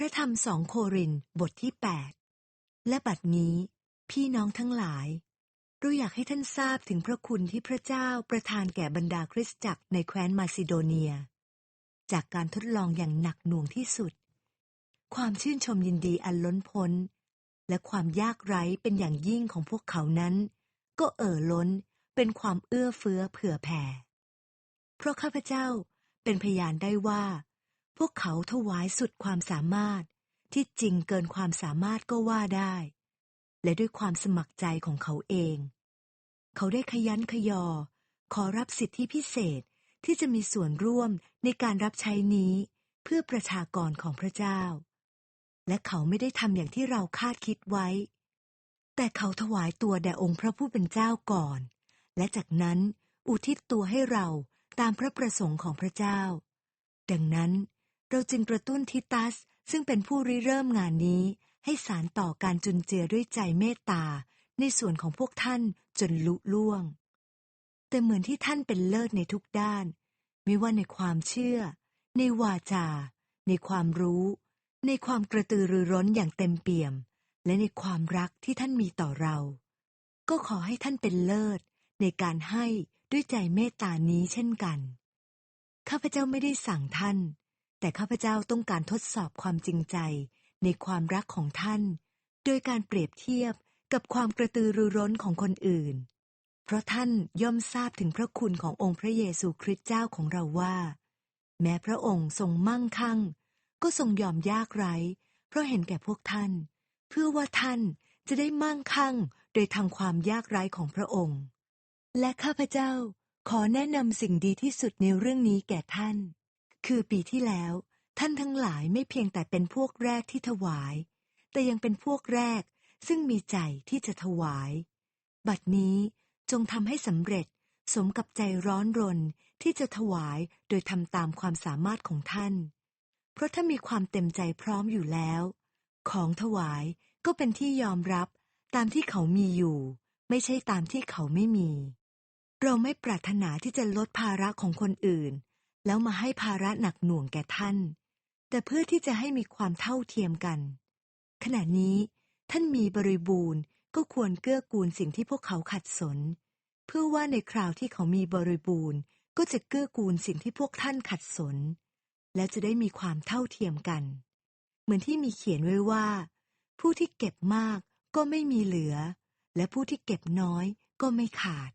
พระธรรมสองโครินบทที่ 8 และบัดนี้ พี่น้องทั้งหลาย เราอยากให้ท่านทราบถึงพระคุณที่พระเจ้าประทานแก่บรรดาคริสตจักรในแคว้นมาซิโดเนีย จากการทดลองอย่างหนักหน่วงที่สุด ความชื่นชมยินดีอันล้นพ้น และความยากไร้เป็นอย่างยิ่งของพวกเขานั้น ก็เอ่อล้นเป็นความเอื้อเฟื้อเผื่อแผ่ เพราะข้าพเจ้าเป็นพยานได้ว่า พวกเขาถวายสุดความสามารถที่จริงเกินความสามารถก็ว่าได้ และด้วยความสมัครใจของเขาเอง เขาได้ขยันขยอ ขอรับสิทธิพิเศษที่จะมีส่วนร่วมในการรับใช้นี้เพื่อประชากรของพระเจ้า และเขาไม่ได้ทำอย่างที่เราคาดคิดไว้ แต่เขาถวายตัวแด่องค์พระผู้เป็นเจ้าก่อน และจากนั้นอุทิศตัวให้เราตามพระประสงค์ของพระเจ้า ดังนั้น เราจึงกระตุ้นทิตัส ซึ่งเป็นผู้ริเริ่มงานนี้ ให้สารต่อการจุนเจือด้วยใจเมตตา ในส่วนของพวกท่านจนลุล่วง แต่เหมือนที่ท่านเป็นเลิศในทุกด้าน ไม่ว่าในความเชื่อ ในวาจา ในความรู้ ในความกระตือรือร้นอย่างเต็มเปี่ยม และในความรักที่ท่านมีต่อเรา ก็ขอให้ท่านเป็นเลิศในการให้ด้วยใจเมตตานี้เช่นกัน ข้าพเจ้าไม่ได้สั่งท่าน แต่ข้าพเจ้าต้องการทดสอบความจริงใจในความรักของท่าน โดยการเปรียบเทียบกับความกระตือรือร้นของคนอื่น เพราะท่านย่อมทราบถึงพระคุณขององค์พระเยซูคริสต์เจ้าของเราว่า แม้พระองค์ทรงมั่งคั่ง ก็ทรงยอมยากไร้ เพราะเห็นแก่พวกท่าน เพื่อว่าท่านจะได้มั่งคั่งโดยทางความยากไร้ของพระองค์ และข้าพเจ้าขอแนะนำสิ่งดีที่สุดในเรื่องนี้แก่ท่าน คือปีที่แล้ว ท่านทั้งหลายไม่เพียงแต่เป็นพวกแรกที่ถวาย แต่ยังเป็นพวกแรกซึ่งมีใจที่จะถวาย บัดนี้จงทำให้สำเร็จสมกับใจร้อนรนที่จะถวายโดยทำตามความสามารถของท่าน เพราะถ้ามีความเต็มใจพร้อมอยู่แล้ว ของถวายก็เป็นที่ยอมรับตามที่เขามีอยู่ ไม่ใช่ตามที่เขาไม่มี เราไม่ปรารถนาที่จะลดภาระของคนอื่น แล้วมาให้ภาระหนักหน่วงแก่ท่าน แต่เพื่อที่จะให้มีความเท่าเทียมกัน ขณะนี้ท่านมีบริบูรณ์ก็ควรเกื้อกูลสิ่งที่พวกเขาขัดสน เพื่อว่าในคราวที่เขามีบริบูรณ์ ก็จะเกื้อกูลสิ่งที่พวกท่านขัดสน แล้วจะได้มีความเท่าเทียมกัน เหมือนที่มีเขียนไว้ว่า ผู้ที่เก็บมากก็ไม่มีเหลือ และผู้ที่เก็บน้อยก็ไม่ขาด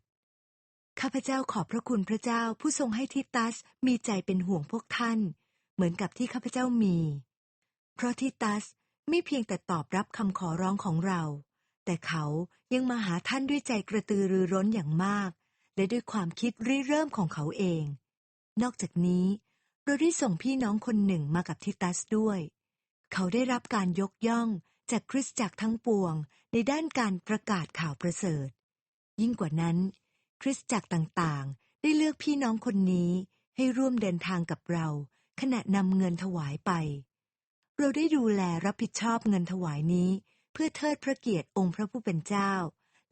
ข้าพเจ้าขอบพระคุณพระเจ้าผู้ทรงให้ทิตัสมีใจเป็นห่วงพวกท่าน เหมือนกับที่ข้าพเจ้ามี เพราะทิตัสไม่เพียงแต่ตอบรับคำขอร้องของเรา แต่เขายังมาหาท่านด้วยใจกระตือรือร้นอย่างมาก และด้วยความคิดริเริ่มของเขาเอง นอกจากนี้เราได้ส่งพี่น้องคนหนึ่งมากับทิตัสด้วย เขาได้รับการยกย่องจากคริสตจักรทั้งปวงในด้านการประกาศข่าวประเสริฐ ยิ่งกว่านั้น ริสตจักรต่างๆ ได้เลือกพี่น้องคนนี้ให้ร่วมเดินทางกับเรา ขณะนำเงินถวายไป เราได้ดูแลรับผิดชอบเงินถวายนี้ เพื่อเทิดพระเกียรติองค์พระผู้เป็นเจ้า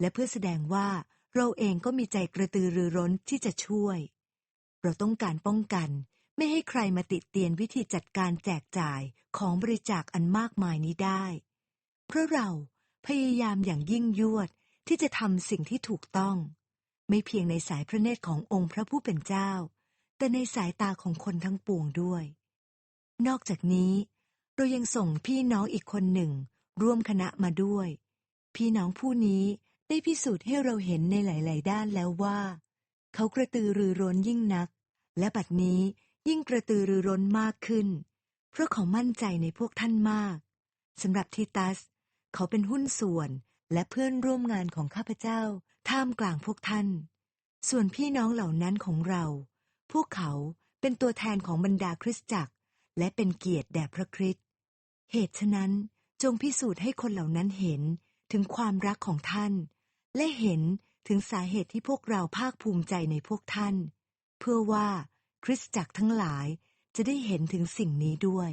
และเพื่อแสดงว่าเราเองก็มีใจกระตือรือร้นที่จะช่วย เราต้องการป้องกัน ไม่ให้ใครมาติดเตียนวิธีจัดการแจกจ่ายของบริจาคอันมากมายนี้ได้ เพราะเราพยายามอย่างยิ่งยวดที่จะทำสิ่งที่ถูกต้อง ไม่เพียงในสายพระเนตรขององค์พระผู้เป็นเจ้า แต่ในสายตาของคนทั้งปวงด้วย นอกจากนี้เรายังส่งพี่น้องอีกคนหนึ่ง ร่วมคณะมาด้วย พี่น้องผู้นี้ได้พิสูจน์ให้เราเห็นในหลาย ๆ ด้านแล้วว่า เขากระตือรือร้นยิ่งนัก และบัดนี้ยิ่งกระตือรือร้นมากขึ้น เพราะเขามั่นใจในพวกท่านมากสำหรับทิตัส เขาเป็นหุ้นส่วน และเพื่อนร่วมงานของข้าพเจ้า ท่ามกลางพวกท่าน ส่วนพี่น้องเหล่านั้นของเรา พวกเขาเป็นตัวแทนของบรรดาคริสตจักร และเป็นเกียรติแด่พระคริสต์เหตุฉะนั้นจงพิสูจน์ให้คนเหล่านั้นเห็นถึงความรักของท่าน และเห็นถึงสาเหตุที่พวกเราภาคภูมิใจในพวกท่าน เพื่อว่าคริสตจักรทั้งหลายจะได้เห็นถึงสิ่งนี้ด้วย